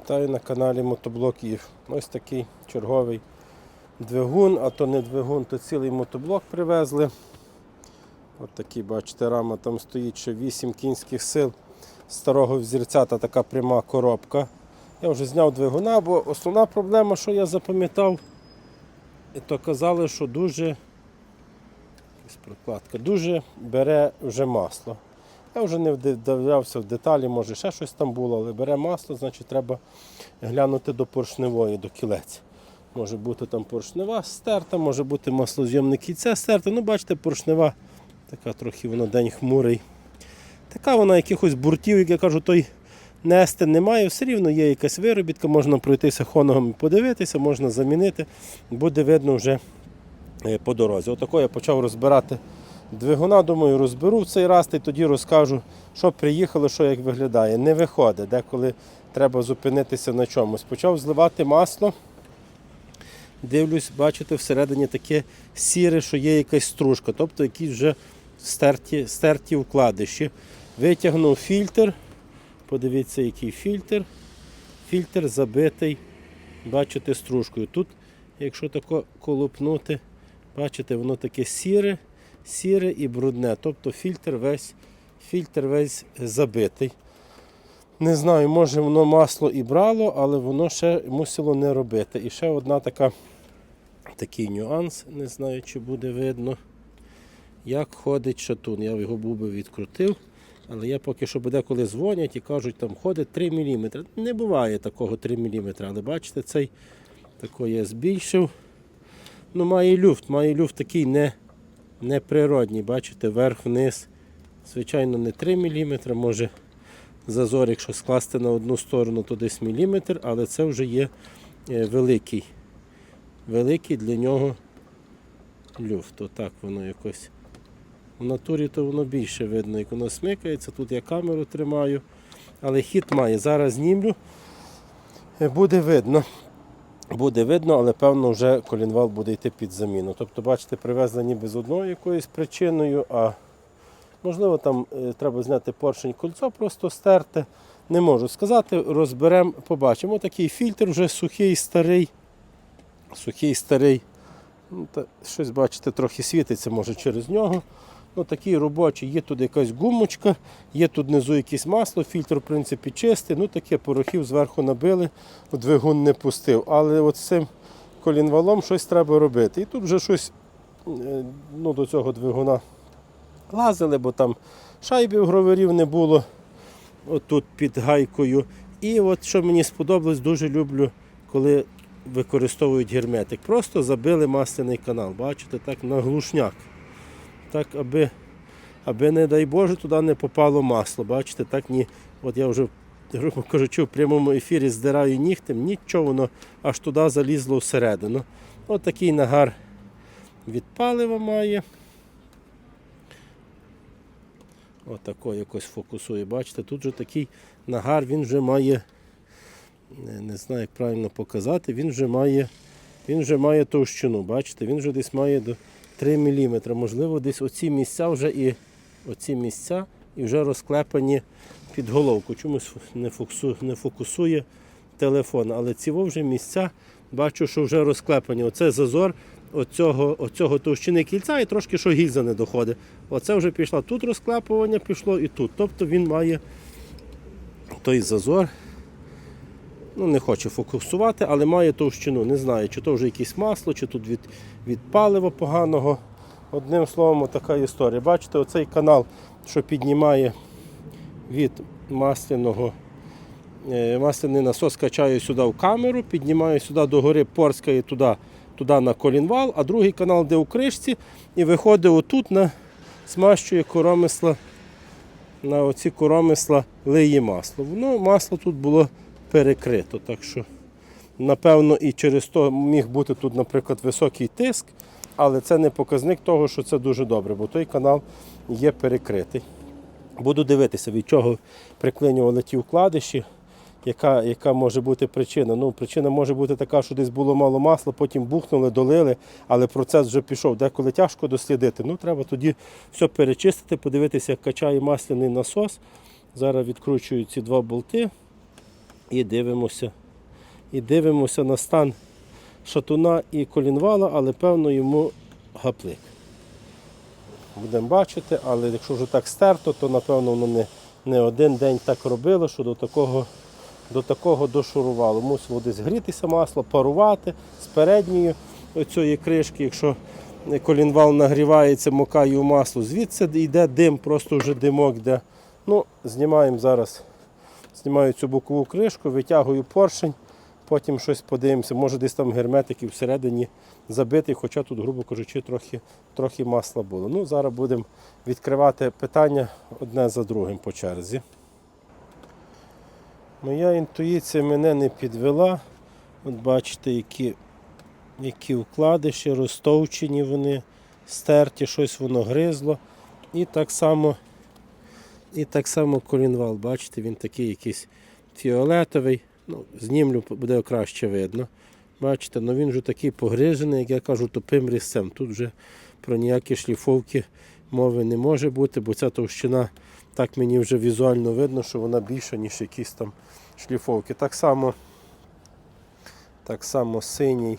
Вітаю на каналі Мотоблок Ів. Ось такий черговий двигун, а то не двигун, то цілий мотоблок привезли. От такий, бачите, рама там стоїть ще 8 кінських сил старого взірця та така пряма коробка. Я вже зняв двигуна, бо основна проблема, що я запам'ятав, то казали, що дуже прокладка, дуже бере вже масло. Я вже не вдавлявся в деталі, може ще щось там було, але бере масло, значить треба глянути до поршневої, до кілець. Може бути там поршнева стерта, може бути маслозйомне кільце стерте. Ну, бачите, поршнева така трохи воно день хмурий. Така вона якихось буртів, як я кажу, той нести немає, все рівно є якась виробітка, можна пройтися хоногом і подивитися, можна замінити, буде видно вже е, по дорозі. Отако я почав розбирати двигуна, думаю, розберу в цей раз й тоді розкажу, що приїхало, що як виглядає. Не виходить, деколи треба зупинитися на чомусь. Почав зливати масло. Дивлюсь, бачите, всередині таке сіре, що є якась стружка, тобто якісь вже стерті, стерті вкладиші. Витягнув фільтр. Подивіться, який фільтр. Фільтр забитий, бачите, стружкою. Тут, якщо тако колупнути, бачите, воно таке сіре, сіре і брудне. Тобто фільтр весь, фільтр весь забитий. Не знаю, може воно масло і брало, але воно ще мусило не робити. І ще одна така, такий нюанс, не знаю, чи буде видно, як ходить шатун. Я його був би відкрутив. Але я поки що буде, дзвонять і кажуть, там ходить 3 мм. Не буває такого 3 мм. Але бачите, цей такий я збільшив. Ну, має люфт, має люфт такий не, неприродній. Бачите, вверх-вниз. Звичайно, не 3 мм, може зазор, якщо скласти на одну сторону, то десь міліметр, але це вже є е, великий. Великий для нього люфт. Отак воно якось. В натурі то воно більше видно, як воно смикається. Тут я камеру тримаю, але хід має. Зараз знімлю. Е, Буде видно. Буде видно, але певно вже колінвал буде йти під заміну. Тобто, бачите, привезли ніби з одною якоюсь причиною, а можливо там е, треба зняти поршень кольцо, просто стерти. Не можу сказати, розберемо, побачимо. Такий фільтр вже сухий, старий. Сухий, старий. Ну, щось, бачите, трохи світиться, може через нього. Ну, такий робочий, є тут якась гумочка, є тут внизу якесь масло, фільтр, в принципі, чистий. Ну, таке порохів зверху набили, двигун не пустив. Але от з цим колінвалом щось треба робити. І тут вже щось е, ну, до цього двигуна лазили, бо там шайбів гроверів не було отут під гайкою. І от що мені сподобалось, дуже люблю, коли використовують герметик. Просто забили масляний канал. Бачите, так на глушняк. Так, аби, аби не дай Боже, туди не попало масло. Бачите, так ні. От я вже, грубо кажучи, в прямому ефірі здираю нігтем, нічого воно аж туди залізло всередину. От такий нагар від палива має. Отако якось фокусує. Бачите, тут же такий нагар, він вже має, не знаю, як правильно показати, він вже має, він вже має товщину. Бачите, він вже десь має до 3 мм. Можливо, десь оці місця вже і оці місця і вже розклепані під головку. Чомусь не фокусує, не фокусує телефон. Але ці вже місця бачу, що вже розклепані. Оце зазор оцього, оцього товщини кільця і трошки що гільза не доходить. Оце вже пішло тут розклепування, пішло і тут. Тобто він має той зазор. Ну, не хочу фокусувати, але має товщину. Не знаю, чи то вже якесь масло, чи тут від, від палива поганого. Одним словом, така історія. Бачите, оцей канал, що піднімає від масляного. е, Масляний насос качаю сюди в камеру, піднімаю сюди до гори, порскає туди, туди на колінвал, а другий канал, де у кришці, і виходить отут на змащує коромисла, на оці коромисла лиє масло. Воно масло тут було перекрито. Так що, напевно, і через то міг бути тут, наприклад, високий тиск, але це не показник того, що це дуже добре, бо той канал є перекритий. Буду дивитися, від чого приклинювали ті вкладиші, яка, яка може бути причина. Ну, причина може бути така, що десь було мало масла, потім бухнули, долили, але процес вже пішов. Деколи тяжко дослідити. Ну, треба тоді все перечистити, подивитися, як качає масляний насос. Зараз відкручую ці два болти І дивимося. І дивимося на стан шатуна і колінвала, але певно йому гаплик. Будемо бачити, але якщо вже так стерто, то напевно воно не, не один день так робило, що до такого, до такого дошурувало. Мусило десь грітися масло, парувати з передньої оцієї кришки, якщо колінвал нагрівається, мокає у масло, звідси йде дим, просто вже димок йде. Ну, знімаємо зараз, знімаю цю бокову кришку, витягую поршень, потім щось подивимося, може десь там герметики всередині забитий, хоча тут, грубо кажучи, трохи, трохи масла було. Ну, зараз будемо відкривати питання одне за другим по черзі. Моя інтуїція мене не підвела. От бачите, які, які вкладиші, розтовчені вони, стерті, щось воно гризло. І так само, і так само колінвал, бачите, він такий якийсь фіолетовий. Ну, знімлю, буде краще видно. Бачите, ну він вже такий погрижений, як я кажу, тупим різцем. Тут вже про ніякі шліфовки мови не може бути, бо ця товщина, так мені вже візуально видно, що вона більша, ніж якісь там шліфовки. Так само, так само синій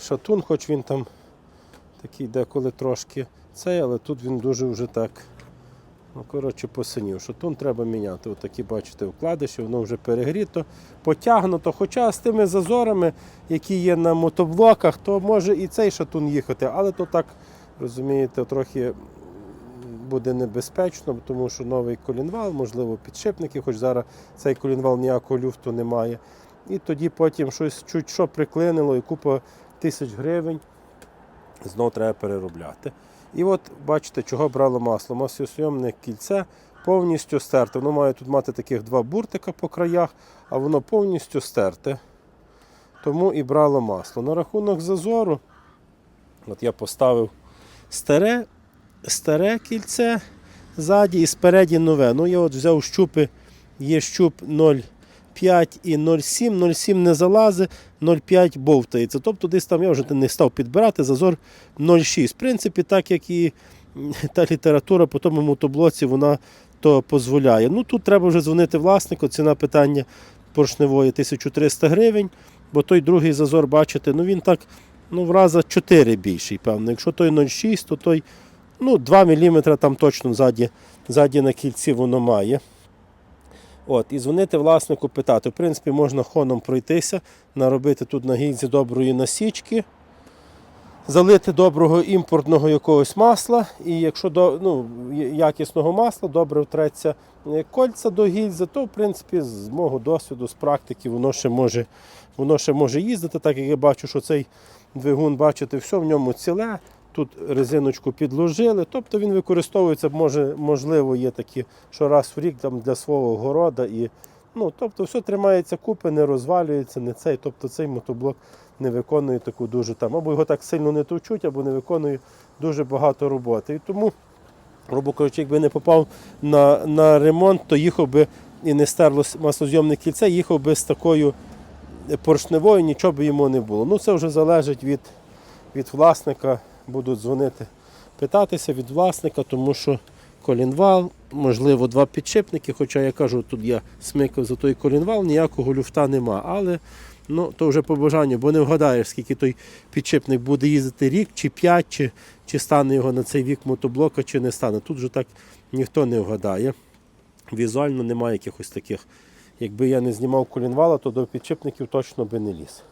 шатун, хоч він там такий деколи трошки цей, але тут він дуже вже так. Ну, коротше, посинів. Шатун треба міняти. Ось такі, бачите, вкладиші, воно вже перегріто, потягнуто. Хоча з тими зазорами, які є на мотоблоках, то може і цей шатун їхати, але то так, розумієте, трохи буде небезпечно, тому що новий колінвал, можливо, підшипники, хоч зараз цей колінвал ніякого люфту не має. І тоді потім щось чуть що приклинило і купа тисяч гривень. Знову треба переробляти. І от бачите, чого брало масло. Маслосйомне кільце повністю стерте. Воно має тут мати таких два буртика по краях, а воно повністю стерте. Тому і брало масло. На рахунок зазору, от я поставив старе, старе кільце ззаді і спереді нове. Ну, я от взяв щупи, є щуп 0,5 і 0,7. 0,7 не залазить, 0,5 бовтається. Тобто десь там я вже не став підбирати зазор 0,6. В принципі, так як і та література по тому мотоблоці, вона то дозволяє. Ну тут треба вже дзвонити власнику. Ціна питання поршневої 1300 гривень, бо той другий зазор, бачите, ну він так ну, в раза 4 більший, певно. Якщо той 0,6, то той ну, 2 мм там точно ззаді, ззаді на кільці воно має. От, І дзвонити власнику питати. В принципі, можна хоном пройтися, наробити тут на гільзі доброї насічки, залити доброго імпортного якогось масла. І якщо до, ну, якісного масла добре втреться е, кольця до гільзи, то в принципі з мого досвіду, з практики, воно ще може, воно ще може їздити, так як я бачу, що цей двигун, бачите, все в ньому ціле. Тут резиночку підложили, тобто він використовується, може, можливо, є такі, що раз в рік там, для свого города. І, ну, тобто все тримається купи, не розвалюється, не цей. Тобто цей мотоблок не виконує таку дуже там, або його так сильно не товчуть, або не виконує дуже багато роботи. І тому, грубо кажучи, якби не попав на, на ремонт, то їхав би і не стерлося маслозйомне кільце, їхав би з такою поршневою, нічого би йому не було. Ну, це вже залежить від, від власника будуть дзвонити, питатися від власника, тому що колінвал, можливо, два підшипники, хоча я кажу, тут я смикав за той колінвал, ніякого люфта нема. Але ну, то вже по бажанню, бо не вгадаєш, скільки той підшипник буде їздити рік, чи п'ять, чи, чи стане його на цей вік мотоблока, чи не стане. Тут вже так ніхто не вгадає. Візуально немає якихось таких. Якби я не знімав колінвала, то до підшипників точно би не ліз.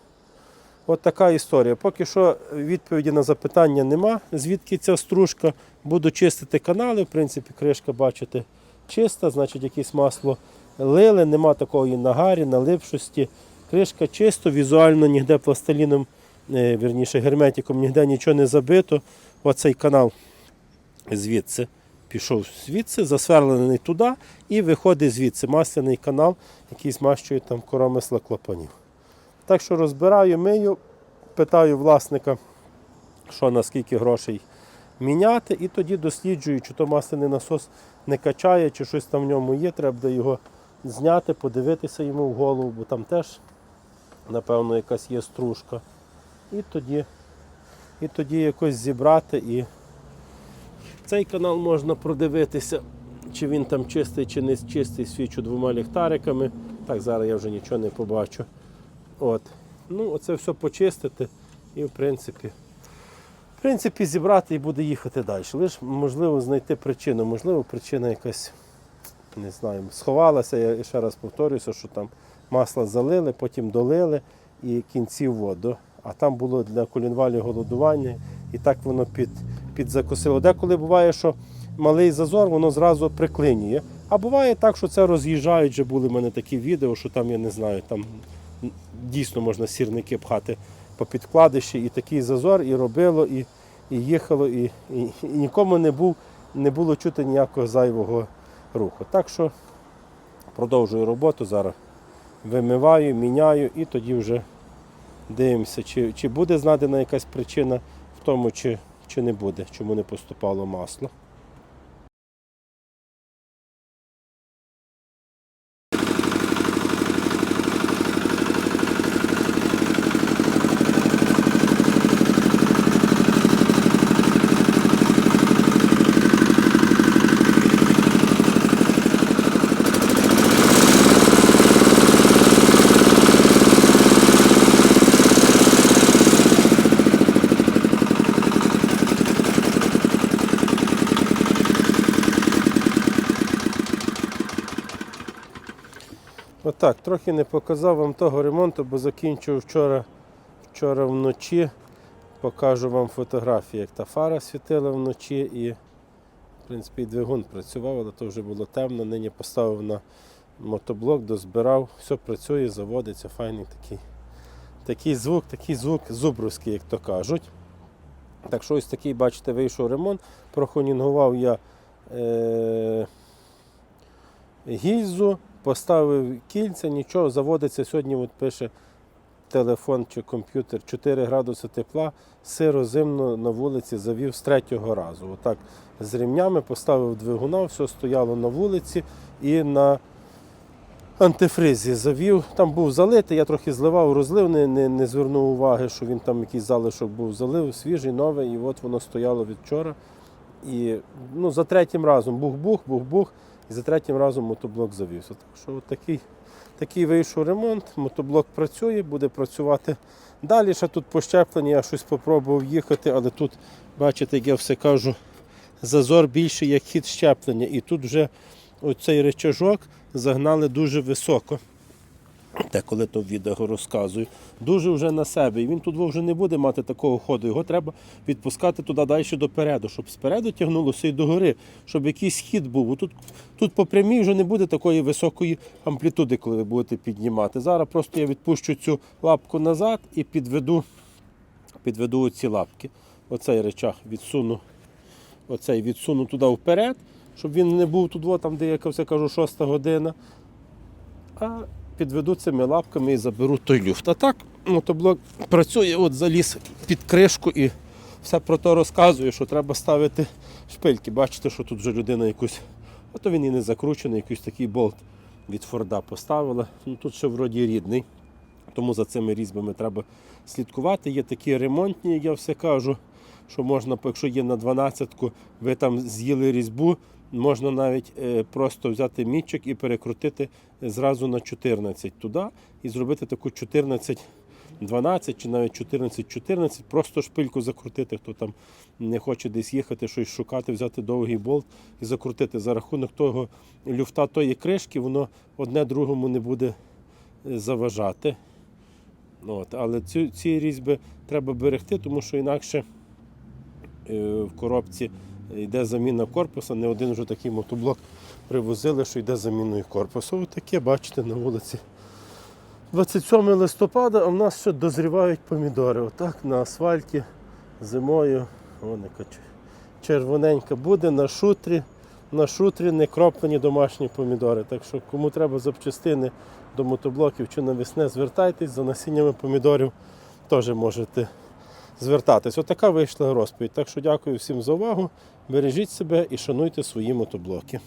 От така історія. Поки що відповіді на запитання нема, звідки ця стружка. Буду чистити канали. В принципі, кришка, бачите, чиста, значить якесь масло лили, нема такої нагарі, налипшості. Кришка чисто, візуально ніде пластиліном, е, вірніше герметиком, ніде нічого не забито. Оцей канал звідси пішов звідси, засверлений туди і виходить звідси масляний канал, який змащує там коромисла клапанів. Так що розбираю, мию, питаю власника, що на скільки грошей міняти, і тоді досліджую, чи то масляний насос не качає, чи щось там в ньому є, треба його зняти, подивитися йому в голову, бо там теж, напевно, якась є стружка. І тоді, і тоді якось зібрати. І цей канал можна продивитися, чи він там чистий, чи не чистий, свічу двома ліхтариками. Так, зараз я вже нічого не побачу. От. Ну, оце все почистити і в принципі. В принципі, зібрати і буде їхати далі. Лише можливо знайти причину. Можливо, причина якась, не знаю, сховалася. Я ще раз повторююся, що там масло залили, потім долили і кінці воду. А там було для колінвалі голодування, і так воно під, підзакосило. Деколи буває, що малий зазор, воно зразу приклинює. А буває так, що це роз'їжджають, вже були в мене такі відео, що там, я не знаю, там дійсно можна сірники пхати по підкладищі, і такий зазор, і робило, і, і їхало, і, і, і нікому не, був, не було чути ніякого зайвого руху. Так що продовжую роботу зараз. Вимиваю, міняю і тоді вже дивимося, чи, чи буде знайдена якась причина в тому, чи, чи не буде, чому не поступало масло. Отак, трохи не показав вам того ремонту, бо закінчив вчора, вчора вночі. Покажу вам фотографії, як та фара світила вночі і, в принципі, і двигун працював, але то вже було темно. Нині поставив на мотоблок, дозбирав, все працює, заводиться, файний такий. Такий звук, такий звук зубровський, як то кажуть. Так що ось такий, бачите, вийшов ремонт. Прохонінгував я е- гільзу, поставив кільця, нічого, заводиться сьогодні, от пише телефон чи комп'ютер 4 градуси тепла, сиро зимно на вулиці завів з третього разу. Отак з ремнями поставив двигуна, все стояло на вулиці і на антифризі завів. Там був залитий, я трохи зливав, розлив, не, не, не звернув уваги, що він там якийсь залишок був залив, свіжий, новий, і от воно стояло від вчора. І ну, за третім разом бух-бух, бух-бух, і за третім разом мотоблок завівся. Так що такий, такий вийшов ремонт, мотоблок працює, буде працювати далі. Ще тут пощепленні, я щось спробував їхати, але тут, бачите, як я все кажу, зазор більший, як хід щеплення. І тут вже оцей речажок загнали дуже високо. Те, коли то відео розказую, дуже вже на себе. І він тут вже не буде мати такого ходу. Його треба відпускати туди далі допереду, щоб спереду тягнулося і догори, щоб якийсь хід був. Тут, тут по прямій вже не буде такої високої амплітуди, коли ви будете піднімати. Зараз просто я відпущу цю лапку назад і підведу, підведу ці лапки. Оцей речах відсуну, оцей відсуну туди вперед, щоб він не був тут, там, де я все кажу, шоста година. А підведу цими лапками і заберу той люфт. А так мотоблок працює, от заліз під кришку і все про то розказує, що треба ставити шпильки. Бачите, що тут вже людина якусь, а то він і не закручений, якийсь такий болт від Форда поставила. Ну, тут ще вроді рідний, тому за цими різьбами треба слідкувати. Є такі ремонтні, як я все кажу, що можна, якщо є на 12-ку, ви там з'їли різьбу, можна навіть е, просто взяти мітчик і перекрутити зразу на 14 туди і зробити таку 14 12 чи навіть 14-14, просто шпильку закрутити, хто там не хоче десь їхати, щось шукати, взяти довгий болт і закрутити. За рахунок того люфта тої кришки, воно одне другому не буде е, заважати. От. Але ці, ці різьби треба берегти, тому що інакше в коробці йде заміна корпуса. Не один вже такий мотоблок привозили, що йде заміною корпусу. Ось таке, бачите, на вулиці. 27 листопада, а в нас ще дозрівають помідори. Отак на асфальті зимою. Вон червоненька буде на шутрі. На шутрі не кроплені домашні помідори. Так що кому треба запчастини до мотоблоків чи навесне, звертайтесь за насіннями помідорів теж можете звертатись. Отака вийшла розповідь. Так що дякую всім за увагу. Бережіть себе і шануйте свої мотоблоки.